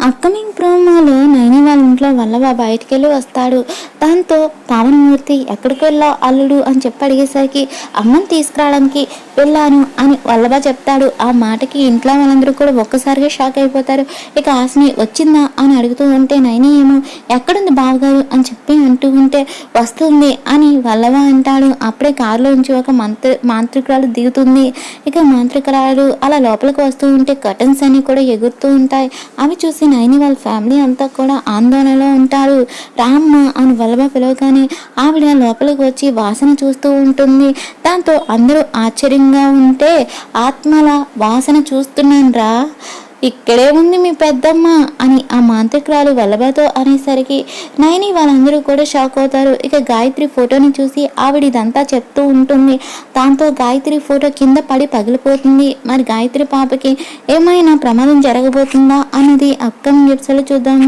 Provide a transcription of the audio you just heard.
Upcoming ప్రోమోలో నైని వాళ్ళ ఇంట్లో వల్లభ బయటికి వెళ్ళి వస్తాడు. దాంతో పావనమూర్తి ఎక్కడికి వెళ్ళావు అల్లుడు? అని చెప్పి అడిగేసరికి అమ్మని తీసుకురావడానికి వెళ్ళాను అని వల్లభ చెప్తాడు. ఆ మాటకి ఇంట్లో వాళ్ళందరూ కూడా ఒక్కసారిగా షాక్ అయిపోతారు. ఇక ఆశని వచ్చిందా? అని అడుగుతూ ఉంటే నైని ఏమో ఎక్కడుంది బావగారు? అని చెప్పి అంటూ ఉంటే వస్తుంది అని వల్లభ అంటాడు. అప్పుడే కారులో నుంచి ఒక మంత్రి మాంత్రికురాలు దిగుతుంది. ఇక మాంత్రికురాలు అలా లోపలికి వస్తూ ఉంటే కర్టన్స్ అన్ని కూడా ఎగురుతూ ఉంటాయి. అవి చూసి నైని వాళ్ళ ఫ్యామిలీ అంతా కూడా ఆందోళనలో ఉంటారు. రామ్మ అని వల్లభ పిలవగానే ఆవిడ లోపలికి వచ్చి వాసన చూస్తూ ఉంటుంది. దాంతో అందరూ ఆశ్చర్యంగా ఉంటే ఆత్మల వాసన చూస్తున్నాను రా. ఇక్కడే ఉంది మీ పెద్దమ్మ అని ఆ మాంత్రికురాలు వల్లభతో అనేసరికి నైని వాళ్ళందరూ కూడా షాక్ అవుతారు. ఇక గాయత్రి ఫోటోని చూసి ఆవిడ ఇదంతా చెప్తూ ఉంటుంది. దాంతో గాయత్రి ఫోటో కింద పడి పగిలిపోతుంది. మరి గాయత్రి పాపకి ఏమైనా ప్రమాదం జరగబోతుందా అన్నది అప్కమింగ్ ఎపిసోడ్ చూద్దాం.